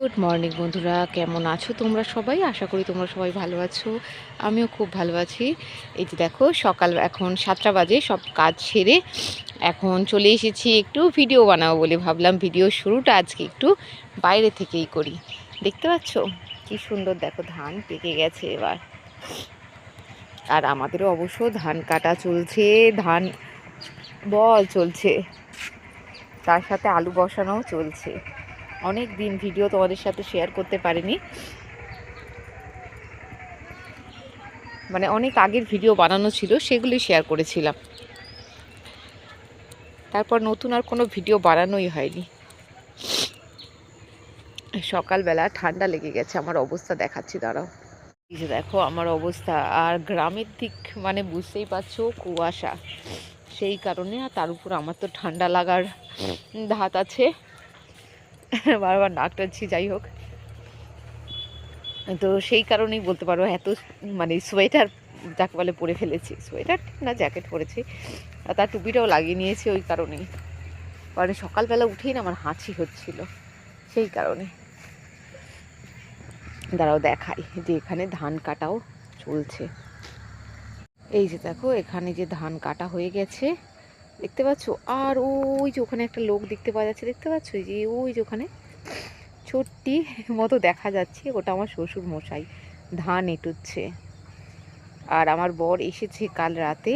Good morning বন্ধুরা। কেমন আছো তোমরা সবাই? আশা করি তোমরা সবাই ভালো আছো। আমিও খুব ভালো আছি। এই যে দেখো, সকাল এখন সাতটা বাজে, সব কাজ সেরে এখন চলে এসেছি একটু ভিডিও বানাবো বলে ভাবলাম। ভিডিও শুরুটা আজকে একটু বাইরে থেকেই করি। দেখতে পাচ্ছ? কি সুন্দর দেখো, ধান পেকে গেছে এবার। আর আমাদেরও অবশ্য ধান কাটা চলছে, ধান বল চলছে। তার সাথে আলু বসানোও চলছে। অনেক দিন ভিডিও তোমাদের সাথে শেয়ার করতে পারিনি। মানে অনেক আগের ভিডিও বানানো ছিল সেগুলি শেয়ার করেছিলাম। তারপর নতুন আর কোনো ভিডিও বানানোই হয়নি। সকালবেলা ঠান্ডা লেগে গেছে, আমার অবস্থা দেখাচ্ছি, দাঁড়াও। যে দেখো আমার অবস্থা, আর গ্রামের দিক মানে বুঝতেই পারছ কুয়াশা। সেই কারণে আর তার উপর আমার তো ঠান্ডা লাগার ধাত আছে। বারবার নাক টানছি, যাই হোক। তো সেই কারণেই বলতে পারো, এত মানে সোয়েটার যাকে বলে পরে ফেলেছি। সোয়েটার না, জ্যাকেট পরেছি। আর তার টুপিটাও লাগিয়ে নিয়েছি ওই কারণেই। কারণ সকালবেলা উঠেই না আমার হাঁচি হচ্ছিল, সেই কারণে। দাঁড়াও, দেখাই যে এখানে ধান কাটাও চলছে। এই যে দেখো, এখানে যে ধান কাটা হয়ে গেছে দেখতে পাচ্ছ? আর ওই যে ওখানে একটা লোক দেখতে পাওয়া যাচ্ছে, দেখতে পাচ্ছ? যে ওই যে ওখানে ছোট্টি মতো দেখা যাচ্ছে, ওটা আমার শ্বশুর মশাই, ধান এটুচ্ছে। আর আমার বর এসেছে কাল রাতে,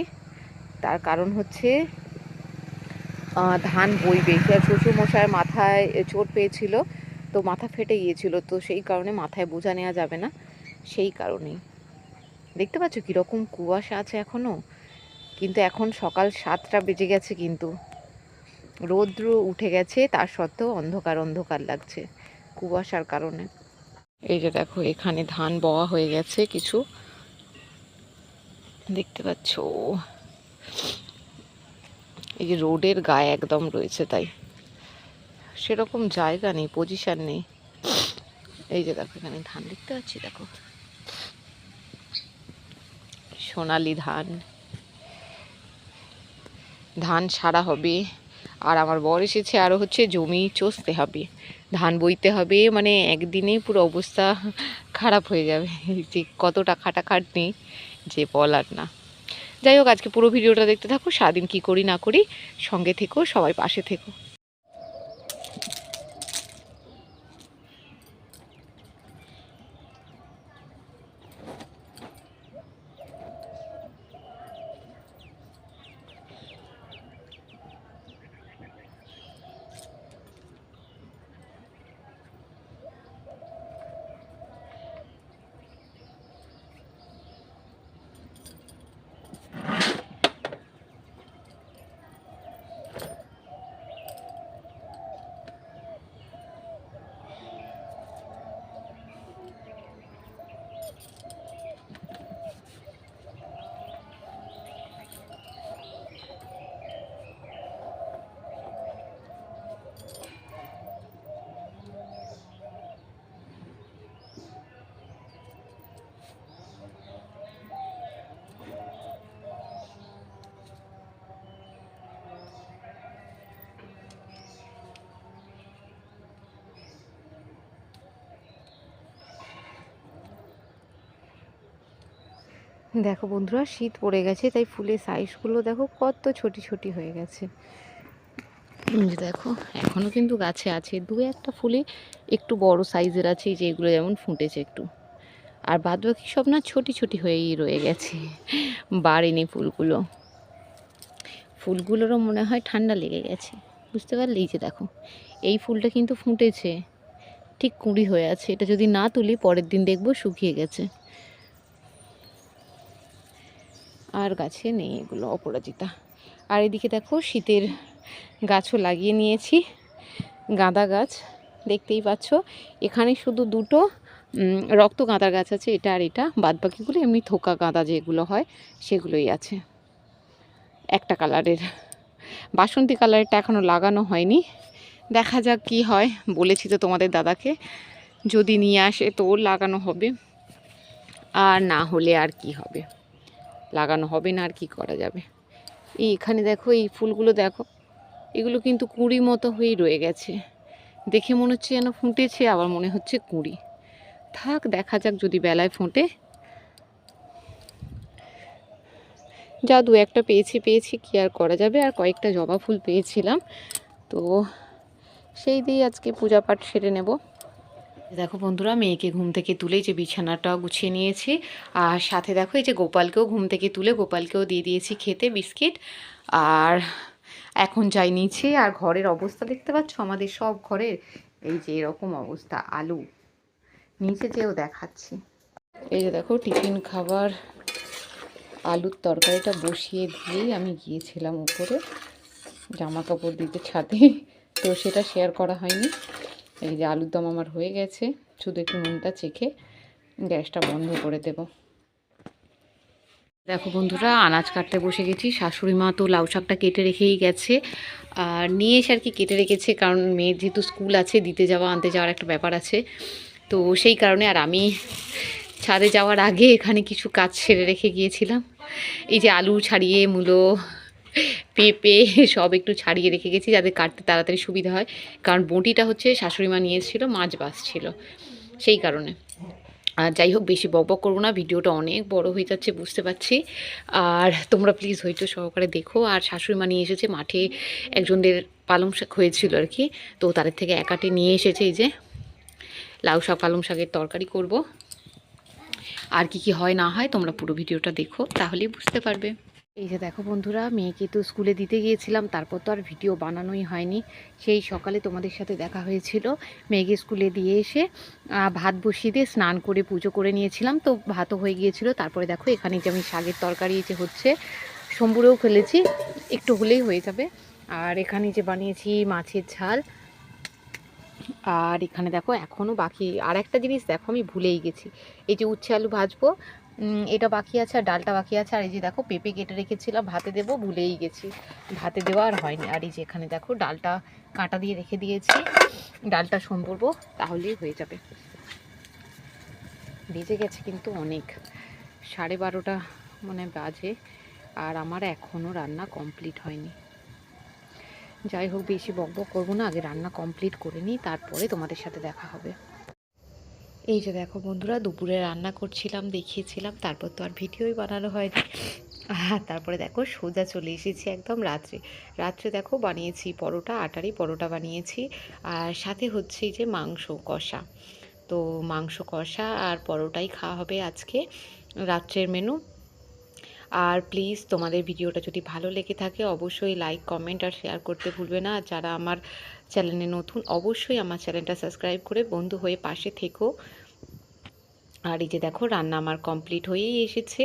তার কারণ হচ্ছে ধান বইবে শ্বশুর মশাইয়ের মাথায় চোট পেয়েছিল, তো মাথা ফেটে গিয়েছিল, তো সেই কারণে মাথায় বোঝা নেওয়া যাবে না, সেই কারণেই। দেখতে পাচ্ছ কীরকম কুয়াশা আছে এখনও কিন্তু এখন সকাল সাতটা বেজে গেছে কিন্তু। রৌদ্র উঠে গেছে, তার সত্ত্বেও অন্ধকার অন্ধকার লাগছে কুয়াশার কারণে। এই যে দেখো, এখানে ধান বওয়া হয়ে গেছে কিছু। দেখতে পাচ্ছ? এই যে রোডের গায়ে একদম রয়েছে তাই। সেরকম জায়গা নেই পজিশান নেই। এই যে দেখো, এখানে ধান দেখতে পাচ্ছি, দেখো। সোনালি ধান। ধান সারা হবে। আর আমার বর এসেছে আরও হচ্ছে জমি চষতে হবে। ধান বইতে হবে মানে একদিনেই পুরো অবস্থা খারাপ হয়ে যাবে। যে কতটা খাটাখাটনি যে বলার না। যাই হোক, আজকে পুরো ভিডিওটা দেখতে থাকো, সারাদিন কী করি না করি, সঙ্গে থেকো, সবাই পাশে থেকো। দেখো বন্ধুরা, শীত পড়ে গেছে, তাই ফুলের সাইজগুলো দেখো কত ছোটি ছোটি হয়ে গেছে। দেখো এখনও কিন্তু গাছে আছে, দু একটা ফুলে একটু বড় সাইজের আছে, এই যে এগুলো যেমন ফুটেছে একটু। আর বাদ বাকি সব না ছোটি ছোটি হয়েই রয়ে গেছে বাড়েনি ফুলগুলো। ফুলগুলোরও মনে হয় ঠান্ডা লেগে গেছে, বুঝতে পারলে? এই যে দেখো, এই ফুলটা কিন্তু ফুটেছে, ঠিক কুঁড়ি হয়ে আছে, এটা যদি না তুলি পরের দিন দেখব শুকিয়ে গেছে। আর গাছে নেই এগুলো অপরাজিতা। আর এদিকে দেখো শীতের গাছও লাগিয়ে নিয়েছি। গাঁদা গাছ দেখতেই পাচ্ছ। এখানে শুধু দুটো রক্ত গাঁদার গাছ আছে, এটা আর এটা। বাদ বাকিগুলো এমনি থোকা গাঁদা যেগুলো হয়, সেগুলোই আছে। একটা কালারের। বাসন্তী কালারেরটা এখনও লাগানো হয়নি। দেখা যাক কি হয়। বলেছি তো তোমাদের দাদাকে, যদি নিয়ে আসে তো লাগানো হবে। আর না হলে আর কি হবে। লাগানো হবে না আর কি করা যাবে। এই এখানে দেখো, এই ফুলগুলো দেখো, এগুলো কিন্তু কুঁড়ি মতো হয়েই রয়ে গেছে। দেখে মনে হচ্ছে যেন ফুটেছে, আবার মনে হচ্ছে কুঁড়ি। থাক, দেখা যাক যদি বেলায় ফোটে। যা দু একটা পেয়েছি পেয়েছি, কি আর করা যাবে? আর কয়েকটা জবা ফুল পেয়েছিলাম। তো সেই দিয়ে আজকে পূজা পাঠ সেরে নেব। দেখো বন্ধুরা মেয়েকে ঘুম থেকে তুলে যে বিছানাটা গুছিয়ে নিয়েছি, আর সাথে দেখো এই যে গোপালকেও ঘুম থেকে তুলে গোপালকেও দিয়ে দিয়েছি খেতে বিস্কিট, আর এখন যাই নিচে, আর ঘরের অবস্থা দেখতে পাচ্ছ? আমাদের সব ঘরের এই যে এরকম অবস্থা, আলু। নিচে যেও দেখাচ্ছি। এই যে দেখো, টিফিন খাবার, আলুর তরকারিটা বসিয়ে দিয়েই আমি গিয়েছিলাম উপরে। জামা কাপড় দিতে ছাদে, তো সেটা শেয়ার করা হয়নি। এই যে আলুর দম আমার হয়ে গেছে, শুধু একটু নুনটা চেখে গ্যাসটা বন্ধ করে দেব। দেখো বন্ধুরা, আনাজ কাটতে বসে গেছি, শাশুড়ি মা তো লাউ শাকটা কেটে রেখেই গেছে। আর নিয়ে এসে আর কি কেটে রেখেছে, কারণ মেয়ের যেহেতু স্কুল আছে, দিতে যাওয়া, আনতে যাওয়ার একটা ব্যাপার আছে। তো সেই কারণে আর আমি ছাদে যাওয়ার আগে এখানে কিছু কাজ সেরে রেখে গিয়েছিলাম। এই যে আলু ছাড়িয়ে, মূলো পেঁপে সব একটু ছাড়িয়ে রেখে গেছি যাতে কাটতে তাড়াতাড়ি সুবিধা হয়। কারণ বটিটা হচ্ছে শাশুড়ি মা নিয়েছিল মাছ বাসছিল সেই কারণে। আর যাই হোক, বেশি বক বক করব না, ভিডিওটা অনেক বড় হয়ে যাচ্ছে, বুঝতে পারছি। আর তোমরা প্লিজ হয়তো সহকারে দেখো, আর শাশুড়ি মা নিয়ে এসেছে, মাঠে একজনদের পালং শাক হয়েছিল আর কি। তো তাদের থেকে একাটে নিয়ে এসেছে এই যে, লাউ শাক, পালং শাকের তরকারি করব। আর কি কি হয় না হয় তোমরা পুরো ভিডিওটা দেখো, তাহলেই বুঝতে পারবে। এই যে দেখো বন্ধুরা, মেয়েকে তো স্কুলে দিতে গিয়েছিলাম, তারপর তো আর ভিডিও বানানোই হয়নি। সেই সকালে তোমাদের সাথে দেখা হয়েছিল। মেয়েকে স্কুলে দিয়ে এসে ভাত বসিয়ে দিয়ে স্নান করে পুজো করে নিয়েছিলাম। তো ভাতও হয়ে গিয়েছিল। তারপরে দেখো, এখানে যে আমি শাকের তরকারি যে হচ্ছে, সম্বুরেও ফেলেছি। একটু হলেই হয়ে যাবে। আর এখানে যে বানিয়েছি মাছের ঝাল। আর এখানে দেখো এখনও বাকি। আর একটা জিনিস দেখো, আমি ভুলেই গেছি। এই যে উচ্ছে আলু ভাজবো এটা বাকি আছে আর ডালটা বাকি আছে। আর এই যে দেখো, পেঁপে কেটে রেখেছিলাম, ভাতে দেবো, ভুলেই গেছি। ভাতে দেওয়া আর হয়নি। আর এই যে এখানে দেখো, ডালটা কাঁটা দিয়ে রেখে দিয়েছি। ডালটা সম্পর্ব তাহলেই হয়ে যাবে। ভিজে গেছে কিন্তু অনেক। সাড়ে বারোটা মানে বাজে, আর আমার এখনও রান্না কমপ্লিট হয়নি। যাই হোক, বেশি বকবক করব না, আগে রান্না কমপ্লিট করে নিই, তারপরে তোমাদের সাথে দেখা হবে। এই যে দেখো বন্ধুরা, দুপুরে রান্না করছিলাম, দেখিয়েছিলাম, তারপর তো আর ভিডিওই বানানো হয়নি। হ্যাঁ তারপরে দেখো সোজা চলে এসেছি একদম রাত্রে। রাত্রে দেখো বানিয়েছি পরোটা, আটারি পরোটা বানিয়েছি, আর সাথে হচ্ছে যে মাংস কষা। তো মাংস কষা আর পরোটাই খাওয়া হবে আজকে। রাত্রের মেনু আর প্লিজ তোমাদের ভিডিওটা যদি ভালো লেগে থাকে, অবশ্যই লাইক কমেন্ট আর শেয়ার করতে ভুলবে না। আর যারা আমার চ্যানেলে নতুন, অবশ্যই আমার চ্যানেলটা সাবস্ক্রাইব করে বন্ধু হয়ে পাশে থেকো। আর এই যে দেখো, রান্না আমার কমপ্লিট হয়েই এসেছে।